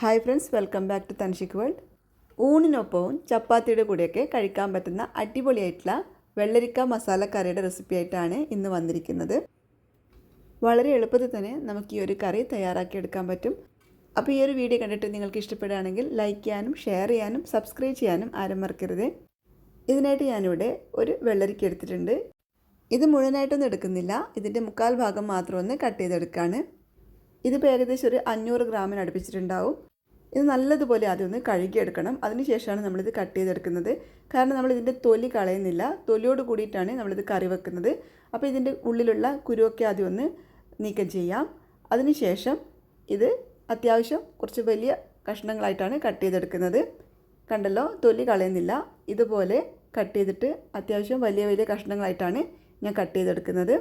Hi friends welcome back to Thanshik world ഊണിനൊപ്പവും ചപ്പാത്തിയുടെ കൂടെയൊക്കെ കഴിക്കാൻ പറ്റുന്ന അടിപൊളിയായിട്ടുള്ള വെള്ളരിക്ക മസാല കറിയുടെ റെസിപ്പി ആയിട്ടാണ് ഇന്ന് വന്നിരിക്കുന്നത്. വളരെ എളുപ്പത്തിൽ തന്നെ നമുക്ക് ഈ ഒരു കറി തയ്യാറാക്കിയെടുക്കാൻ പറ്റും. അപ്പോൾ ഈ ഒരു വീഡിയോ കണ്ടിട്ട് നിങ്ങൾക്ക് ഇഷ്ടപ്പെടുകയാണെങ്കിൽ ലൈക്ക് ചെയ്യാനും ഷെയർ ചെയ്യാനും സബ്സ്ക്രൈബ് ചെയ്യാനും ആരും മറക്കരുത്. ഇതിനായിട്ട് ഞാനിവിടെ ഒരു വെള്ളരിക്ക എടുത്തിട്ടുണ്ട്. ഇത് മുഴുവനായിട്ടൊന്നും എടുക്കുന്നില്ല. ഇതിന്റെ മുക്കാൽ ഭാഗം മാത്രം ഒന്ന് കട്ട് ചെയ്തെടുക്കുകയാണ് ഇതിപ്പോൾ ഏകദേശം ഒരു അഞ്ഞൂറ് ഗ്രാമിന് അടുപ്പിച്ചിട്ടുണ്ടാവും. ഇത് നല്ലതുപോലെ ആദ്യം ഒന്ന് കഴുകിയെടുക്കണം. അതിനുശേഷമാണ് നമ്മളിത് കട്ട് ചെയ്തെടുക്കുന്നത്. കാരണം നമ്മൾ ഇതിന്റെ തൊലി കളയുന്നില്ല. തൊലിയോട് കൂടിയിട്ടാണ് നമ്മളിത് കറി വെക്കുന്നത്. അപ്പോൾ ഇതിന്റെ ഉള്ളിലുള്ള കുരുവൊക്കെ ആദ്യം ഒന്ന് നീക്കം ചെയ്യാം. അതിനുശേഷം ഇത് അത്യാവശ്യം കുറച്ച് വലിയ കഷ്ണങ്ങളായിട്ടാണ് കട്ട് ചെയ്തെടുക്കുന്നത്. കണ്ടല്ലോ തൊലി കളയുന്നില്ല. ഇതുപോലെ കട്ട് ചെയ്തിട്ട് അത്യാവശ്യം വലിയ വലിയ കഷ്ണങ്ങളായിട്ടാണ് ഞാൻ കട്ട് ചെയ്തെടുക്കുന്നത്.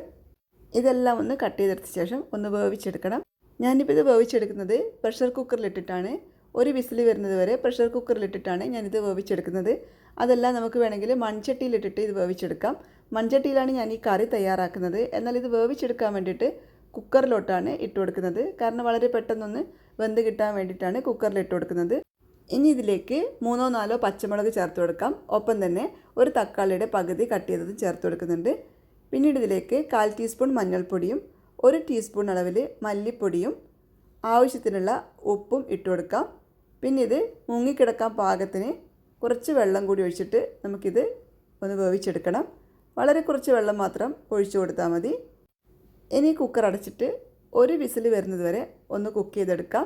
ഇതെല്ലാം ഒന്ന് കട്ട് ചെയ്തെടുത്ത ശേഷം ഒന്ന് വേവിച്ചെടുക്കണം. ഞാനിപ്പോൾ ഇത് വേവിച്ചെടുക്കുന്നത് പ്രഷർ കുക്കറിലിട്ടിട്ടാണ് ഒരു വിസിൽ വരുന്നത് വരെ പ്രഷർ കുക്കറിലിട്ടിട്ടാണ് ഞാനിത് വേവിച്ചെടുക്കുന്നത്. അതെല്ലാം നമുക്ക് വേണമെങ്കിൽ മൺചട്ടിയിലിട്ടിട്ട് ഇത് വേവിച്ചെടുക്കാം. മൺചട്ടിയിലാണ് ഞാൻ ഈ കറി തയ്യാറാക്കുന്നത്. എന്നാൽ ഇത് വേവിച്ചെടുക്കാൻ വേണ്ടിയിട്ട് കുക്കറിലോട്ടാണ് ഇട്ട് കൊടുക്കുന്നത്. കാരണം വളരെ പെട്ടെന്നൊന്ന് വെന്ത് കിട്ടാൻ വേണ്ടിയിട്ടാണ് കുക്കറിൽ ഇട്ട് കൊടുക്കുന്നത്. ഇനി ഇതിലേക്ക് മൂന്നോ നാലോ പച്ചമുളക് ചേർത്ത് കൊടുക്കാം. ഒപ്പം തന്നെ ഒരു തക്കാളിയുടെ പകുതി കട്ട് ചെയ്തത് ചേർത്ത് കൊടുക്കുന്നുണ്ട്. പിന്നീട് ഇതിലേക്ക് കാൽ ടീസ്പൂൺ മഞ്ഞൾപ്പൊടിയും ഒരു ടീസ്പൂൺ അളവിൽ മല്ലിപ്പൊടിയും ആവശ്യത്തിനുള്ള ഉപ്പും ഇട്ട് കൊടുക്കാം. പിന്നെ ഇത് മുങ്ങിക്കിടക്കാൻ പാകത്തിന് കുറച്ച് വെള്ളം കൂടി ഒഴിച്ചിട്ട് നമുക്കിത് ഒന്ന് വേവിച്ചെടുക്കണം. വളരെ കുറച്ച് വെള്ളം മാത്രം ഒഴിച്ചു കൊടുത്താൽ മതി. ഇനി കുക്കർ അടച്ചിട്ട് ഒരു വിസിൽ വരുന്നത് വരെ ഒന്ന് കുക്ക് ചെയ്തെടുക്കാം.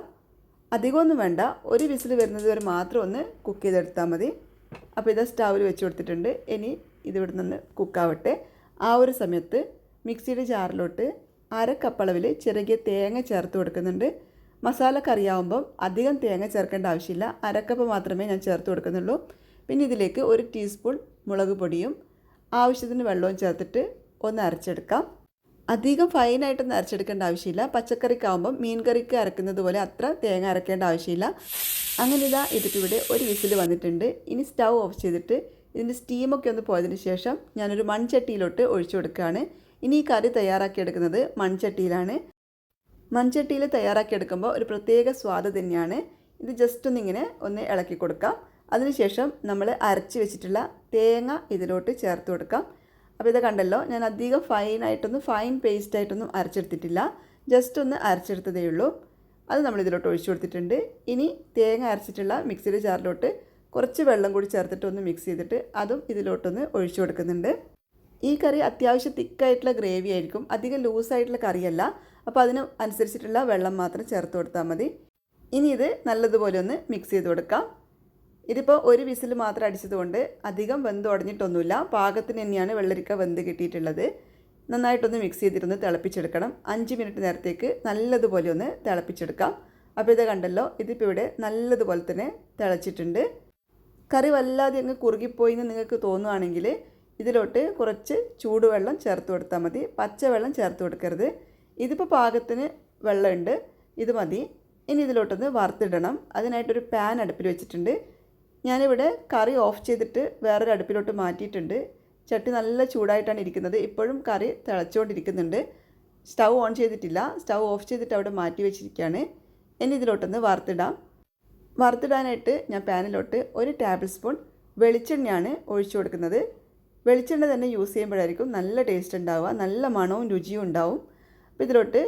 അധികമൊന്നും വേണ്ട ഒരു വിസിൽ വരുന്നത് വരെ മാത്രം ഒന്ന് കുക്ക് ചെയ്തെടുത്താൽ മതി. അപ്പോൾ ഇത് സ്റ്റൗവിൽ വെച്ച് കൊടുത്തിട്ടുണ്ട്. ഇനി ഇതിവിടെ നിന്ന് കുക്കാവട്ടെ ആ ഒരു സമയത്ത് മിക്സിയുടെ ജാറിലോട്ട് അര കപ്പളവിൽ ചെറിയ തേങ്ങ ചേർത്ത് കൊടുക്കുന്നുണ്ട്. മസാല കറിയാവുമ്പം അധികം തേങ്ങ ചേർക്കേണ്ട ആവശ്യമില്ല. അരക്കപ്പ് മാത്രമേ ഞാൻ ചേർത്ത് കൊടുക്കുന്നുള്ളൂ. പിന്നെ ഇതിലേക്ക് ഒരു ടീസ്പൂൺ മുളക് പൊടിയും ആവശ്യത്തിന് വെള്ളവും ചേർത്തിട്ട് ഒന്ന് അരച്ചെടുക്കാം. അധികം ഫൈനായിട്ടൊന്നും അരച്ചെടുക്കേണ്ട ആവശ്യമില്ല. പച്ചക്കറിക്കാവുമ്പം മീൻ കറിക്ക് അരക്കുന്നത് പോലെ അത്ര തേങ്ങ അരക്കേണ്ട ആവശ്യമില്ല. അങ്ങനെ ഇതാ ഇതിട്ട് ഇവിടെ ഒരു വിസിൽ വന്നിട്ടുണ്ട്. ഇനി സ്റ്റൗ ഓഫ് ചെയ്തിട്ട് ഇതിന്റെ സ്റ്റീമൊക്കെ ഒന്ന് പോയതിന് ശേഷം ഞാനൊരു മൺചട്ടിയിലോട്ട് ഒഴിച്ചു കൊടുക്കുകയാണ്. ഇനി ഈ കറി തയ്യാറാക്കിയെടുക്കുന്നത് മൺചട്ടിയിലാണ്. മൺചട്ടിയിൽ തയ്യാറാക്കിയെടുക്കുമ്പോൾ ഒരു പ്രത്യേക സ്വാദ് തന്നെയാണ്. ഇത് ജസ്റ്റ് ഒന്നിങ്ങനെ ഒന്ന് ഇളക്കി കൊടുക്കാം. അതിനുശേഷം നമ്മൾ അരച്ച് വെച്ചിട്ടുള്ള തേങ്ങ ഇതിലോട്ട് ചേർത്ത് കൊടുക്കാം. അപ്പോൾ ഇത് കണ്ടല്ലോ ഞാൻ അധികം ഫൈനായിട്ടൊന്നും ഫൈൻ പേസ്റ്റ് ആയിട്ടൊന്നും അരച്ചെടുത്തിട്ടില്ല. ജസ്റ്റ് ഒന്ന് അരച്ചെടുത്തതേ ഉള്ളൂ. അത് നമ്മൾ ഇതിലോട്ട് ഒഴിച്ചു കൊടുത്തിട്ടുണ്ട്. ഇനി തേങ്ങ അരച്ചിട്ടുള്ള മിക്സിയുടെ ജാറിലോട്ട് കുറച്ച് വെള്ളം കൂടി ചേർത്തിട്ട് ഒന്ന് മിക്സ് ചെയ്തിട്ട് അതും ഇതിലോട്ടൊന്ന് ഒഴിച്ചു കൊടുക്കുന്നുണ്ട്. ഈ കറി അത്യാവശ്യം തിക്കായിട്ടുള്ള ഗ്രേവി ആയിരിക്കും. അധികം ലൂസായിട്ടുള്ള കറിയല്ല. അപ്പോൾ അതിന് അനുസരിച്ചിട്ടുള്ള വെള്ളം മാത്രം ചേർത്ത് കൊടുത്താൽ മതി. ഇനി ഇത് നല്ലതുപോലെ ഒന്ന് മിക്സ് ചെയ്ത് കൊടുക്കാം. ഇതിപ്പോൾ ഒരു വിസിൽ മാത്രം അടിച്ചതുകൊണ്ട് അധികം വെന്ത് ഉടഞ്ഞിട്ടൊന്നുമില്ല. പാകത്തിന് തന്നെയാണ് വെള്ളരിക്ക വെന്ത് കിട്ടിയിട്ടുള്ളത്. നന്നായിട്ടൊന്ന് മിക്സ് ചെയ്തിരുന്ന് തിളപ്പിച്ചെടുക്കണം. അഞ്ച് മിനിറ്റ് നേരത്തേക്ക് നല്ലതുപോലെ ഒന്ന് തിളപ്പിച്ചെടുക്കാം. അപ്പോൾ ഇത് കണ്ടല്ലോ ഇതിപ്പോൾ ഇവിടെ നല്ലതുപോലെ തന്നെ തിളച്ചിട്ടുണ്ട്. കറി വല്ലാതെ അങ്ങ് കുറുകിപ്പോയി എന്ന് നിങ്ങൾക്ക് തോന്നുകയാണെങ്കിൽ ഇതിലോട്ട് കുറച്ച് ചൂടുവെള്ളം ചേർത്ത് കൊടുത്താൽ മതി. പച്ചവെള്ളം ചേർത്ത് കൊടുക്കരുത്. ഇതിപ്പോൾ പാകത്തിന് വെള്ളമുണ്ട്. ഇത് മതി. ഇനി ഇതിലോട്ടൊന്ന് വറുത്തിടണം. അതിനായിട്ടൊരു പാൻ അടുപ്പിൽ വെച്ചിട്ടുണ്ട്. ഞാനിവിടെ കറി ഓഫ് ചെയ്തിട്ട് വേറൊരു അടുപ്പിലോട്ട് മാറ്റിയിട്ടുണ്ട്. ചട്ടി നല്ല ചൂടായിട്ടാണ് ഇരിക്കുന്നത്. ഇപ്പോഴും കറി തിളച്ചുകൊണ്ടിരിക്കുന്നുണ്ട്. സ്റ്റൗ ഓൺ ചെയ്തിട്ടില്ല. സ്റ്റൗ ഓഫ് ചെയ്തിട്ട് അവിടെ മാറ്റി വെച്ചിരിക്കുകയാണ്. ഇനി ഇതിലോട്ടൊന്ന് വറുത്തിടാം. വറുത്തിടാനായിട്ട് ഞാൻ പാനിലോട്ട് ഒരു ടേബിൾ സ്പൂൺ വെളിച്ചെണ്ണയാണ് ഒഴിച്ചു കൊടുക്കുന്നത്. വെളിച്ചെണ്ണ തന്നെ യൂസ് ചെയ്യുമ്പോഴായിരിക്കും നല്ല ടേസ്റ്റ് ഉണ്ടാവുക നല്ല മണവും രുചിയും ഉണ്ടാവും. അപ്പോൾ ഇതിലോട്ട്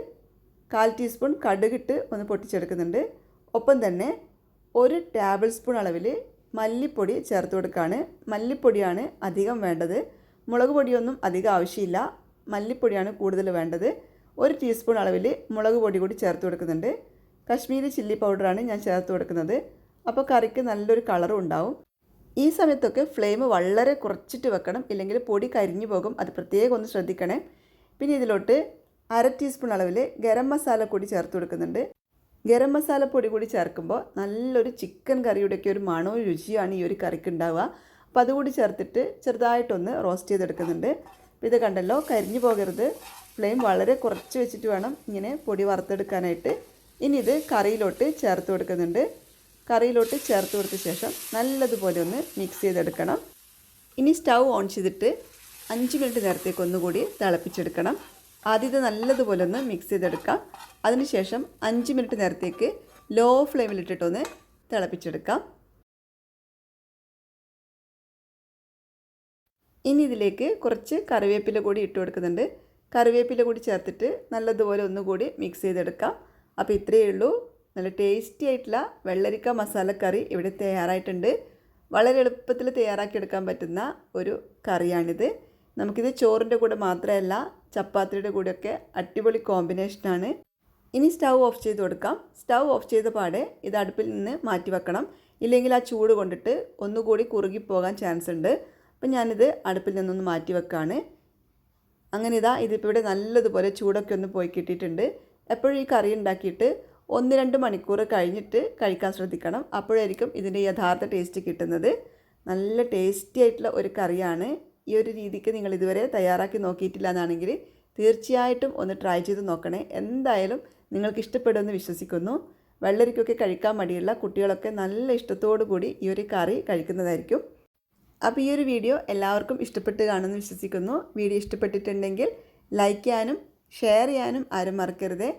കാൽ ടീസ്പൂൺ കടുകിട്ട് ഒന്ന് പൊട്ടിച്ചെടുക്കുന്നുണ്ട്. ഒപ്പം തന്നെ ഒരു ടേബിൾ സ്പൂൺ അളവിൽ മല്ലിപ്പൊടി ചേർത്ത് കൊടുക്കുകയാണ്. മല്ലിപ്പൊടിയാണ് അധികം വേണ്ടത്. മുളക് പൊടിയൊന്നും അധികം ആവശ്യമില്ല. മല്ലിപ്പൊടിയാണ് കൂടുതൽ വേണ്ടത്. ഒരു ടീസ്പൂൺ അളവിൽ മുളക് പൊടി കൂടി ചേർത്ത് കൊടുക്കുന്നുണ്ട്. കശ്മീരി ചില്ലി പൗഡറാണ് ഞാൻ ചേർത്ത് കൊടുക്കുന്നത്. അപ്പോൾ കറിക്ക് നല്ലൊരു കളറും ഉണ്ടാവും. ഈ സമയത്തൊക്കെ ഫ്ലെയിം വളരെ കുറച്ചിട്ട് വെക്കണം. ഇല്ലെങ്കിൽ പൊടി കരിഞ്ഞു പോകും. അത് പ്രത്യേകം ഒന്ന് ശ്രദ്ധിക്കണേ. പിന്നെ ഇതിലോട്ട് അര ടീസ്പൂൺ അളവിൽ ഗരം മസാല കൂടി ചേർത്ത് കൊടുക്കുന്നുണ്ട്. ഗരം മസാല പൊടി കൂടി ചേർക്കുമ്പോൾ നല്ലൊരു ചിക്കൻ കറിയുടെയൊക്കെ ഒരു മണവും രുചിയാണ് ഈ ഒരു കറിക്ക് ഉണ്ടാവുക. അപ്പോൾ അതുകൂടി ചേർത്തിട്ട് ചെറുതായിട്ടൊന്ന് റോസ്റ്റ് ചെയ്തെടുക്കുന്നുണ്ട്. അപ്പോൾ ഇത് കണ്ടല്ലോ കരിഞ്ഞു പോകരുത്. ഫ്ലെയിം വളരെ കുറച്ച് വെച്ചിട്ട് വേണം ഇങ്ങനെ പൊടി വറുത്തെടുക്കാനായിട്ട്. ഇനി ഇത് കറിയിലോട്ട് ചേർത്ത് കൊടുക്കുന്നുണ്ട്. കറിയിലോട്ട് ചേർത്ത് കൊടുത്ത ശേഷം നല്ലതുപോലെ ഒന്ന് മിക്സ് ചെയ്തെടുക്കണം. ഇനി സ്റ്റൗ ഓൺ ചെയ്തിട്ട് അഞ്ച് മിനിറ്റ് നേരത്തേക്ക് ഒന്നുകൂടി തിളപ്പിച്ചെടുക്കണം. ആദ്യത്തെ നല്ലതുപോലെ ഒന്ന് മിക്സ് ചെയ്തെടുക്കാം. അതിനുശേഷം അഞ്ച് മിനിറ്റ് നേരത്തേക്ക് ലോ ഫ്ലെയിമിലിട്ടിട്ടൊന്ന് തിളപ്പിച്ചെടുക്കാം. ഇനി ഇതിലേക്ക് കുറച്ച് കറിവേപ്പില കൂടി ഇട്ട് കൊടുക്കുന്നുണ്ട്. കറിവേപ്പില കൂടി ചേർത്തിട്ട് നല്ലതുപോലെ ഒന്നുകൂടി മിക്സ് ചെയ്തെടുക്കാം. അപ്പോൾ ഇത്രയേ ഉള്ളൂ. നല്ല ടേസ്റ്റി ആയിട്ടുള്ള വെള്ളരിക്ക മസാലക്കറി ഇവിടെ തയ്യാറായിട്ടുണ്ട്. വളരെ എളുപ്പത്തിൽ തയ്യാറാക്കിയെടുക്കാൻ പറ്റുന്ന ഒരു കറിയാണിത്. നമുക്കിത് ചോറിന്റെ കൂടെ മാത്രമല്ല ചപ്പാത്തിയുടെ കൂടെയൊക്കെ അടിപൊളി കോമ്പിനേഷനാണ് ഇനി സ്റ്റൗ ഓഫ് ചെയ്ത് കൊടുക്കാം. സ്റ്റൗ ഓഫ് ചെയ്ത പാടെ ഇത് അടുപ്പിൽ നിന്ന് മാറ്റി വെക്കണം. ഇല്ലെങ്കിൽ ആ ചൂട് കൊണ്ടിട്ട് ഒന്നുകൂടി കുറുകിപ്പോകാൻ ചാൻസ് ഉണ്ട്. അപ്പം ഞാനിത് അടുപ്പിൽ നിന്നൊന്ന് മാറ്റി വെക്കാണ്. അങ്ങനെ ഇതാ ഇതിപ്പോൾ ഇവിടെ നല്ലതുപോലെ ചൂടൊക്കെ ഒന്ന് പോയി കിട്ടിയിട്ടുണ്ട്. എപ്പോഴും ഈ കറി ഉണ്ടാക്കിയിട്ട് ഒന്ന് രണ്ട് മണിക്കൂർ കഴിഞ്ഞിട്ട് കഴിക്കാൻ ശ്രദ്ധിക്കണം. അപ്പോഴായിരിക്കും ഇതിന്റെ യഥാർത്ഥ ടേസ്റ്റ് കിട്ടുന്നത്. നല്ല ടേസ്റ്റി ആയിട്ടുള്ള ഒരു കറിയാണ്. ഈ ഒരു രീതിക്ക് നിങ്ങൾ ഇതുവരെ തയ്യാറാക്കി നോക്കിയിട്ടില്ല എന്നാണെങ്കിൽ തീർച്ചയായിട്ടും ഒന്ന് ട്രൈ ചെയ്ത് നോക്കണേ. എന്തായാലും നിങ്ങൾക്ക് ഇഷ്ടപ്പെടുമെന്ന് വിശ്വസിക്കുന്നു. വെള്ളരിക്കൊക്കെ കഴിക്കാൻ മടിയുള്ള കുട്ടികളൊക്കെ നല്ല ഇഷ്ടത്തോടു കൂടി ഈ ഒരു കറി കഴിക്കുന്നതായിരിക്കും. അപ്പോൾ ഈ ഒരു വീഡിയോ എല്ലാവർക്കും ഇഷ്ടപ്പെട്ട് കാണുമെന്ന് വിശ്വസിക്കുന്നു. വീഡിയോ ഇഷ്ടപ്പെട്ടിട്ടുണ്ടെങ്കിൽ ലൈക്ക് ചെയ്യാനും ഷെയർ ചെയ്യാനും ആരും മറക്കരുത്.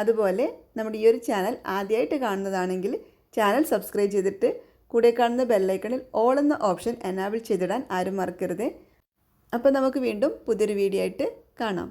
അതുപോലെ നമ്മുടെ ഈ ഒരു ചാനൽ ആദ്യമായിട്ട് കാണുന്നതാണെങ്കിൽ ചാനൽ സബ്സ്ക്രൈബ് ചെയ്തിട്ട് കൂടെ കാണുന്ന ബെല്ലൈക്കണിൽ ഓൾ എന്ന ഓപ്ഷൻ എനാബിൾ ചെയ്തിടാൻ ആരും മറക്കരുത്. അപ്പോൾ നമുക്ക് വീണ്ടും പുതിയൊരു വീഡിയോ ആയിട്ട് കാണാം.